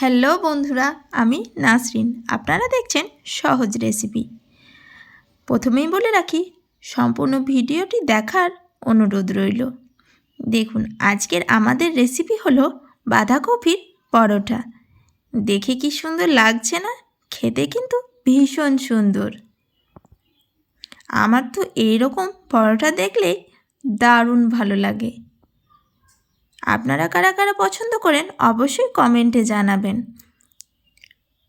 Hello বন্ধুরা, আমি নাসরিন। আপনারা দেখছেন সহজ রেসিপি। প্রথমেই বলে রাখি, সম্পূর্ণ ভিডিওটি দেখার অনুরোধ রইল। দেখুন, আজকের আমাদের রেসিপি হলো বাঁধাকপির পরোটা। দেখে কি সুন্দর লাগছে না? খেতে কিন্তু ভীষণ সুন্দর। আমার তো এইরকম পরোটা দেখলেই দারুণ ভালো লাগে। আপনারা কারা কারা পছন্দ করেন অবশ্যই কমেন্টে জানাবেন।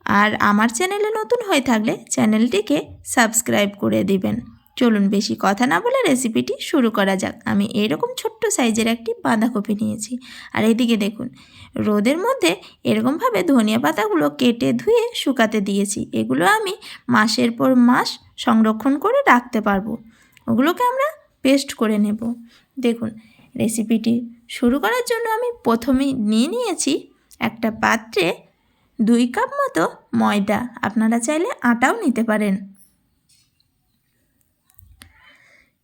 আর আমার চ্যানেলে নতুন হয়ে থাকলে চ্যানেলটিকে সাবস্ক্রাইব করে দিবেন। চলুন বেশি কথা না বলে রেসিপিটি শুরু করা যাক। আমি এরকম ছোট্ট সাইজের একটি বাঁধাকপি নিয়েছি। আর এদিকে দেখুন, রোদের মধ্যে এরকমভাবে ধনিয়া পাতাগুলো কেটে ধুয়ে শুকাতে দিয়েছি। এগুলো আমি মাসের পর মাস সংরক্ষণ করে রাখতে পারব। ওগুলোকে আমরা পেস্ট করে নেব। দেখুন, রেসিপিটি শুরু করার জন্য আমি প্রথমেই নিয়ে নিয়েছি একটা পাত্রে দুই কাপ মতো ময়দা। আপনারা চাইলে আটাও নিতে পারেন।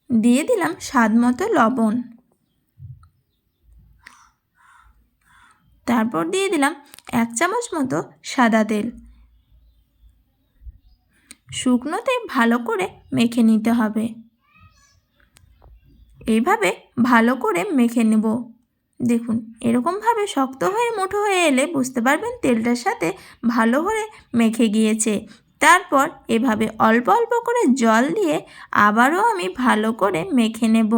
দিয়ে দিলাম স্বাদ মতো লবণ। তারপর দিয়ে দিলাম এক চামচ মতো সাদা তেল। শুকনোতে ভালো করে মেখে নিতে হবে। এইভাবে ভালো করে মেখে নেব। দেখুন, এরকমভাবে শক্ত হয়ে মুঠো হয়ে এলে বুঝতে পারবেন তেলটার সাথে ভালো করে মেখে গিয়েছে। তারপর এভাবে অল্প অল্প করে জল দিয়ে আবারও আমি ভালো করে মেখে নেব।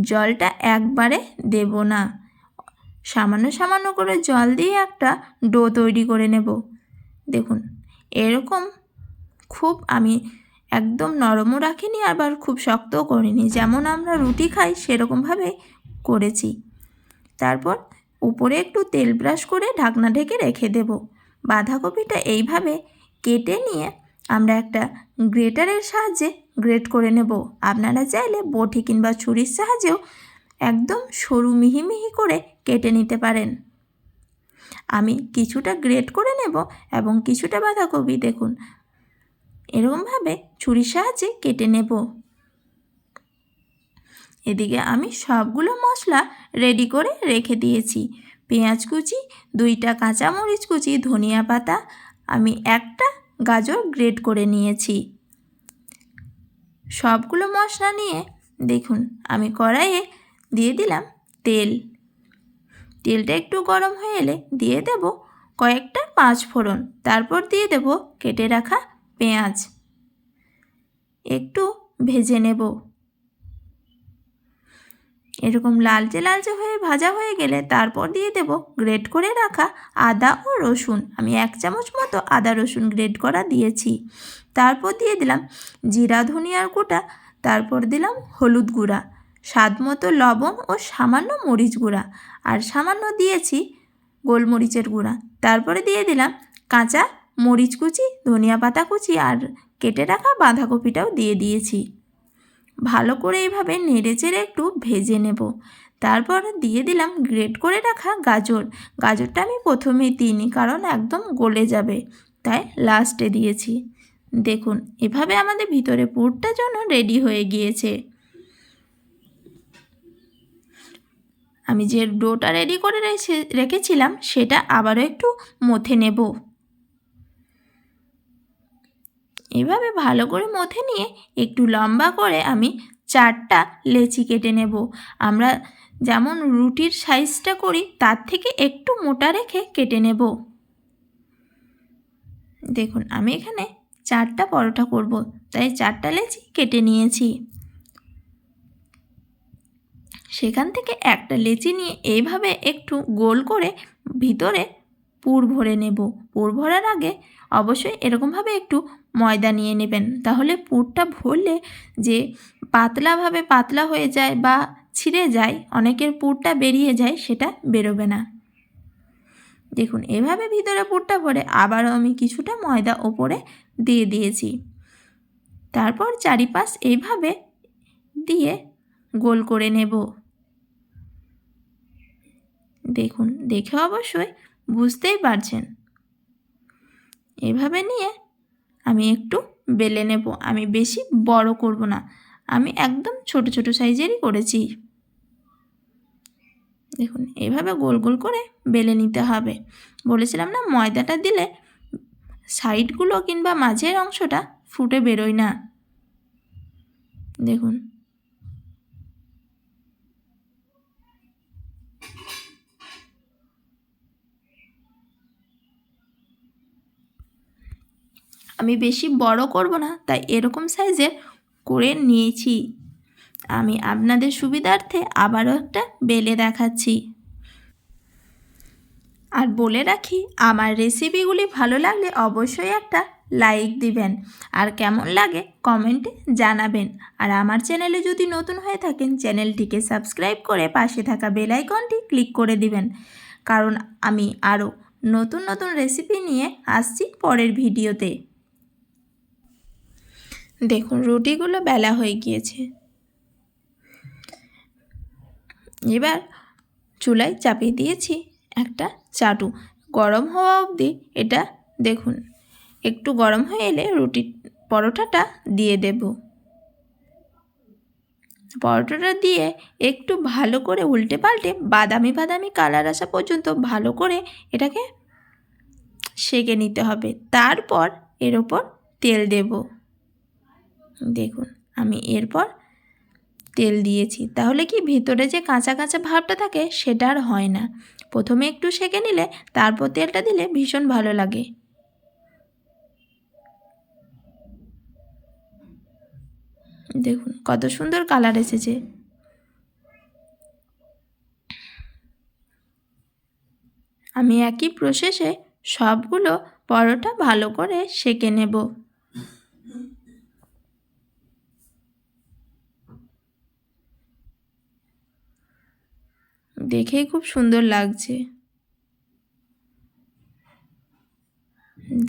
জলটা একবারে দেব না। সামান্য সামান্য করে জল দিয়ে একটা ডো তৈরি করে নেব। দেখুন, এরকম খুব আমি একদম নরমও রাখিনি, আবার খুব শক্তও করিনি। যেমন আমরা রুটি খাই, সেরকমভাবে করেছি। তারপর উপরে একটু তেল ব্রাশ করে ঢাকনা ঢেকে রেখে দেব। বাঁধাকপিটা এইভাবে কেটে নিয়ে আমরা একটা গ্রেটারের সাহায্যে গ্রেট করে নেব। আপনারা চাইলে বটি কিংবা ছুরির সাহায্যেও একদম সরু মিহি মিহি করে কেটে নিতে পারেন। আমি কিছুটা গ্রেট করে নেব এবং কিছুটা বাঁধাকপি, দেখুন এরকমভাবে ছুরির সাহায্যে কেটে নেব। এদিকে আমি সবগুলো মশলা রেডি করে রেখে দিয়েছি। পেঁয়াজ কুচি, দুইটা কাঁচামরিচ কুচি, ধনিয়া পাতা, আমি একটা গাজর গ্রেট করে নিয়েছি। সবগুলো মশলা নিয়ে দেখুন, আমি কড়াইয়ে দিয়ে দিলাম তেল। তেলটা একটু গরম হয়ে এলে দিয়ে দেব কয়েকটা পাঁচ ফোড়ন তারপর দিয়ে দেব কেটে রাখা পেঁয়াজ। একটু ভেজে নেব। এরকম লালচে লালচে হয়ে ভাজা হয়ে গেলে তারপর দিয়ে দেব গ্রেট করে রাখা আদা ও রসুন। আমি এক চামচ মতো আদা রসুন গ্রেট করা দিয়েছি। তারপর দিয়ে দিলাম জিরা, ধনিয়ার গুঁড়া। তারপর দিলাম হলুদ গুঁড়া। স্বাদ মতো লবণ ও সামান্য মরিচ গুঁড়া। আর সামান্য দিয়েছি গোলমরিচের গুঁড়া। তারপরে দিয়ে দিলাম কাঁচা মরিচ কুচি, ধনিয়া পাতা কুচি আর কেটে রাখা বাঁধাকপিটাও দিয়ে দিয়েছি। ভালো করে এইভাবে নেড়ে চেড়ে একটু ভেজে নেব। তারপর দিয়ে দিলাম গ্রেট করে রাখা গাজর। গাজরটা আমি প্রথমেই দিইনি কারণ একদম গলে যাবে, তাই লাস্টে দিয়েছি। দেখুন, এভাবে আমাদের ভিতরে পুরটা জন্য রেডি হয়ে গিয়েছে। আমি যে ডোটা রেডি করে রেখেছিলাম, সেটা আবারও একটু মথে নেব। এভাবে ভালো করে মথে নিয়ে একটু লম্বা করে আমি চারটা লেচি কেটে নেব। আমরা যেমন রুটির সাইজটা করি, তার থেকে একটু মোটা রেখে কেটে নেব। দেখুন, আমি এখানে চারটা পরোটা করব, তাই চারটা লেচি কেটে নিয়েছি। সেখান থেকে একটা লেচি নিয়ে এইভাবে একটু গোল করে ভিতরে পুর ভরে নেব। পুর ভরার আগে অবশ্যই এরকমভাবে একটু ময়দা নিয়ে নেবেন। তাহলে পুরটা ভরলে যে পাতলাভাবে পাতলা হয়ে যায় বা ছিঁড়ে যায়, অনেকের পুরটা বেরিয়ে যায়, সেটা বেরোবে না। দেখুন, এভাবে ভিতরে পুরটা ভরে আবারও আমি কিছুটা ময়দা ওপরে দিয়ে দিয়েছি। তারপর চারিপাশ এইভাবে দিয়ে গোল করে নেব। দেখুন, দেখে অবশ্যই বুঝতেই পারছেন। এভাবে নিয়ে আমি একটু বেলে নেব। আমি বেশি বড় করব না। আমি একদম ছোট ছোট সাইজেরই করেছি। দেখুন এইভাবে গোল গোল করে বেলে নিতে হবে। বলেছিলাম না, ময়দাটা দিলে সাইডগুলো কিংবা মাঝের অংশটা ফুটে বেরোয় না। দেখুন আমি বেশি বড় করব না, তাই এরকম সাইজের করে নিয়েছি। আমি আপনাদের সুবিধার্থে আবারও একটা বেলে দেখাচ্ছি। আর বলে রাখি, আমার রেসিপিগুলি ভালো লাগলে অবশ্যই একটা লাইক দিবেন। আর কেমন লাগে কমেন্টে জানাবেন। আর আমার চ্যানেলে যদি নতুন হয়ে থাকেন চ্যানেলটিকে সাবস্ক্রাইব করে পাশে থাকা বেল আইকনটি ক্লিক করে দিবেন। কারণ আমি আরও নতুন নতুন রেসিপি নিয়ে আসছি পরের ভিডিওতে দেখুন, রুটিগুলো বেলা হয়ে গিয়েছে। এবার চুলায় চাপিয়ে দিয়েছি একটা চাটু। গরম হওয়া অবধি এটা দেখুন, একটু গরম হয়ে এলে রুটি পরোটাটা দিয়ে দেব। পরোটাটা দিয়ে একটু ভালো করে উল্টে পাল্টে বাদামি বাদামি কালার আসা পর্যন্ত ভালো করে এটাকে সেকে নিতে হবে। তারপর এর ওপর তেল দেব। দেখুন, আমি এরপর তেল দিয়েছি। তাহলে কি ভিতরে যে কাঁচা কাঁচা ভাবটা থাকে, সেটা আর হয় না। প্রথমে একটু সেকে নিলে, তারপর তেলটা দিলে ভীষণ ভালো লাগে। দেখুন, কত সুন্দর কালার এসেছে। আমি একই প্রসেসে সবগুলো পরোটা ভালো করে সেকে নেব। দেখেই খুব সুন্দর লাগছে।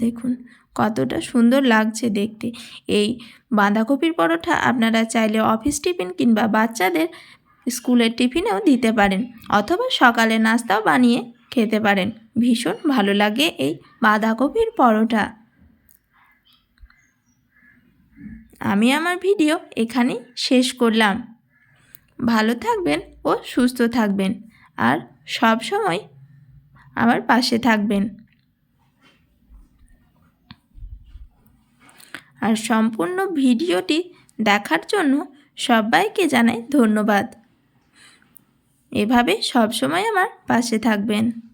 দেখুন, কতটা সুন্দর লাগছে দেখতে। এই বাঁধাকপির পরোটা আপনারা চাইলে অফিস টিফিন কিংবা বাচ্চাদের স্কুলের টিফিনেও দিতে পারেন অথবা সকালে নাস্তাও বানিয়ে খেতে পারেন। ভীষণ ভালো লাগে এই বাঁধাকপির পরোটা। আমি আমার ভিডিও এখানেই শেষ করলাম। ভালো থাকবেন ও সুস্থ থাকবেন। আর সব সময় আমার পাশে থাকবেন। আর সম্পূর্ণ ভিডিওটি দেখার জন্য সবাইকে জানাই ধন্যবাদ। এভাবে সবসময় আমার পাশে থাকবেন।